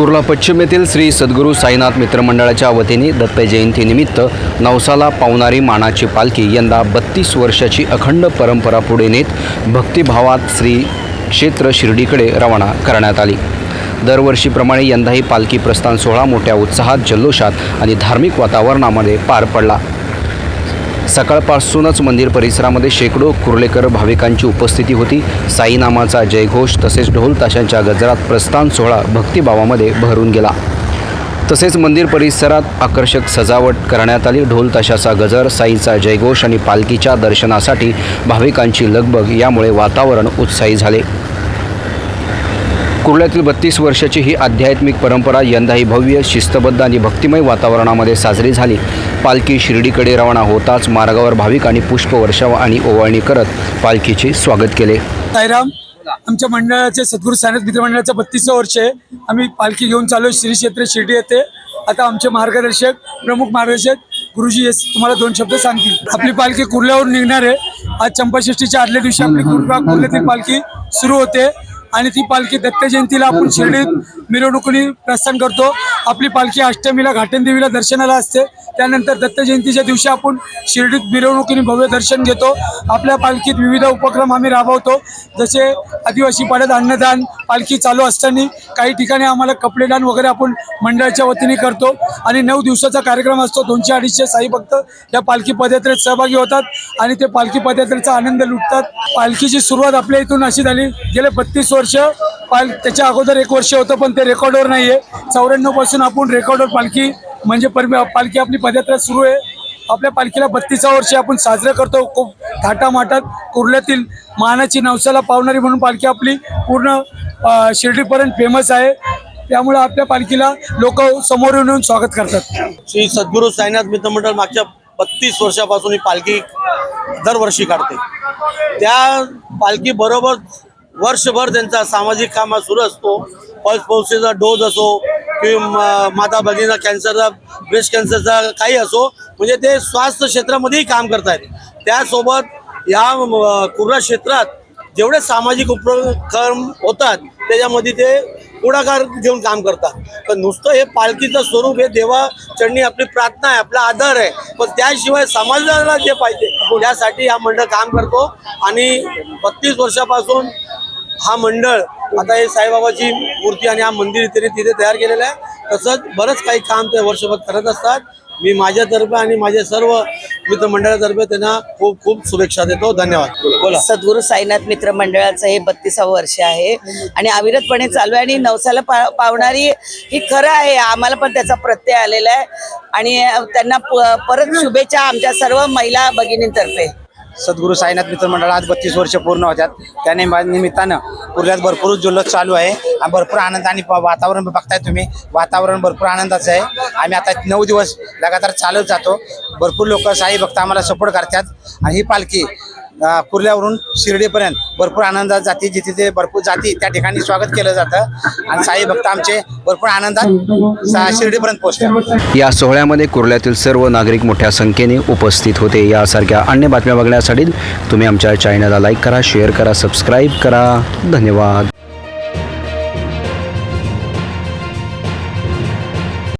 कुर्ला पश्चिम येथील श्री सद्गुरू साईनाथ मित्रमंडळाच्या वतीने दत्त जयंतीनिमित्त नवसाला पावणारी मानाची पालखी यंदा बत्तीस वर्षाची अखंड परंपरा पुढे नेत भक्तिभावात श्री क्षेत्र शिर्डीकडे रवाना करण्यात आली. दरवर्षीप्रमाणे यंदाही पालखी प्रस्थान सोहळा मोठ्या उत्साहात जल्लोषात आणि धार्मिक वातावरणामध्ये पार पडला. सकाळपासूनच मंदिर परिसरामध्ये शेकडो कुर्लेकर भाविकांची उपस्थिती होती. साईनामाचा जयघोष तसेच ढोल ताशांच्या गजरात प्रस्थान सोहळा भक्तिभावामध्ये भरून गेला. तसेच मंदिर परिसरात आकर्षक सजावट करण्यात आली. ढोल ताशाचा गजर साईचा जयघोष आणि पालखीच्या दर्शनासाठी भाविकांची लगबग यामुळे वातावरण उत्साही झाले. कुर्ल्यातील बत्तीस वर्षाची ही आध्यात्मिक परंपरा यंदाही भव्य शिस्तबद्ध आणि भक्तिमय वातावरणामध्ये साजरी झाली. पालखी शिर्डीकडे रवाना होताच मार्गावर भाविक आणि पुष्प पुष्पवर्षाव आणि ओवाळणी करत पालखीचे स्वागत केले. साईराम आमच्या मंडळाचे सद्गुरू सायनाथ मित्र मंडळाचं बत्तीसवं वर्ष आहे. आम्ही पालखी घेऊन चालू श्री क्षेत्र शिर्डी येते आता आमचे मार्गदर्शक प्रमुख मार्गदर्शक गुरुजी येस तुम्हाला दोन शब्द सांगतील. आपली पालखी कुर्ल्यावरून निघणार आहे. आज चंपाषष्टीच्या आदल्या दिवशी आपली कुर्ला कुर्ल्यातील पालखी सुरू होते. आणि ती पालखी दत्त जयंतीला आपण शिर्डीत मिरवणुकीने प्रस्थान करतो. आपली पालखी अष्टमीला घाटनदेवीला दर्शनाला असते. त्यानंतर दत्त जयंतीच्या दिवशी आपण शिर्डीत मिरवणुकीने भव्य दर्शन घेतो. आपल्या पालखीत विविध उपक्रम आम्ही राबवतो. जसे आदिवासी पाड्यात अन्नदान पालखी चालू असताना काही ठिकाणी आम्हाला कपडेदान वगैरे आपण मंडळाच्या वतीने करतो. आणि नऊ दिवसाचा कार्यक्रम असतो. दोनशे अडीचशे साई भक्त या पालखी पदयात्रेत सहभागी होतात आणि ते पालखी पदयात्रेचा आनंद लुटतात. पालखीची सुरुवात आपल्या इथून अशी झाली. गेले बत्तीस वर्ष पाल त्याच्या अगोदर एक वर्ष होतं पण ते रेकॉर्डवर नाही आहे चौऱ्याण्णवपासून आपण रेकॉर्डवर पालखी म्हणजे परमी पालखी आपली पदयात्रा सुरू आहे. आपल्या पालखीला बत्तीसा वर्षे आपण साजरं करतो. खूप थाटामाटात कुर्ल्यातील मानाची नवसाला पावणारी म्हणून पालखी आपली पूर्ण शिर्डीपर्यंत फेमस आहे. त्यामुळे आपल्या पालखीला लोक समोर येऊन स्वागत करतात. श्री सद्गुरू साईनाथ मित्रमंडळ मागच्या बत्तीस वर्षापासून ही पालखी दरवर्षी काढते. त्या पालखी बरोबर वर्षभर त्यांचा सामाजिक कामा सुरू असतो. पल्स पौसेचा डोज असो किंवा म- माता भगिनीचा कॅन्सरचा ब्रेस्ट कॅन्सरचा काही असो म्हणजे ते स्वास्थ्य क्षेत्रामध्येही काम करतायत. त्यासोबत या म- कुर्ला क्षेत्रात जेवढे सामाजिक उपक्रम होतात त्याच्यामध्ये ते पुढाकार घेऊन काम करतात. पण नुसतं हे पालखीचं स्वरूप हे देवा चढणी आपली प्रार्थना आहे आपला आधार आहे पण त्याशिवाय समाजाला जे पाहिजे यासाठी हा मंडळ काम करतो. आणि बत्तीस वर्षापासून हा मंडळ आता हे साईबाबाची मूर्ती आणि हा मंदिर इथे तिथे तयार केलेलं आहे. तसंच बरंच काही काम ते वर्षभर करत असतात. मी माझ्यातर्फे आणि माझ्या सर्व मित्रमंडळातर्फे त्यांना खूप खूप शुभेच्छा देतो. धन्यवाद. बोला. सद्गुरू साईनाथ मित्र मंडळाचं हे बत्तीसावं वर्ष आहे. आणि अविरतपणे चालू आहे आणि नवसाला पा पावणारी ही खरं आहे. आम्हाला पण त्याचा प्रत्यय आलेला आहे. आणि त्यांना प- परत शुभेच्छा आमच्या सर्व महिला भगिनींतर्फे. सद्गुरू साईनाथ मित्र मंडळ आज बत्तीस वर्ष पूर्ण होत्यात. त्या निमित्तानं कुर्ल्यात भरपूर जल्लोष चालू आहे. आणि भरपूर आनंद आणि प- वातावरण बघताय तुम्ही. वातावरण भरपूर आनंदाचं आहे. आम्ही आता नऊ दिवस लगातार चालत जातो. भरपूर लोक साई भक्त आम्हाला सपोर्ट करतात. आणि ही पालखी कुर्ल्यावरून शिर्डीपर्यंत भरपूर आनंदात जाती जिथे ते भरपूर जाती त्या ठिकाणी स्वागत केलं जातं. आणि साई भक्त आमचे भरपूर आनंदात सा- शिर्डीपर्यंत पोहोचले. या सोहळ्यामध्ये कुर्ल्यातील सर्व नागरिक मोठ्या संख्येने उपस्थित होते. यासारख्या अन्य बातम्या बघण्यासाठी तुम्ही आमच्या चॅनलला लाईक करा शेअर करा सबस्क्राईब करा. धन्यवाद.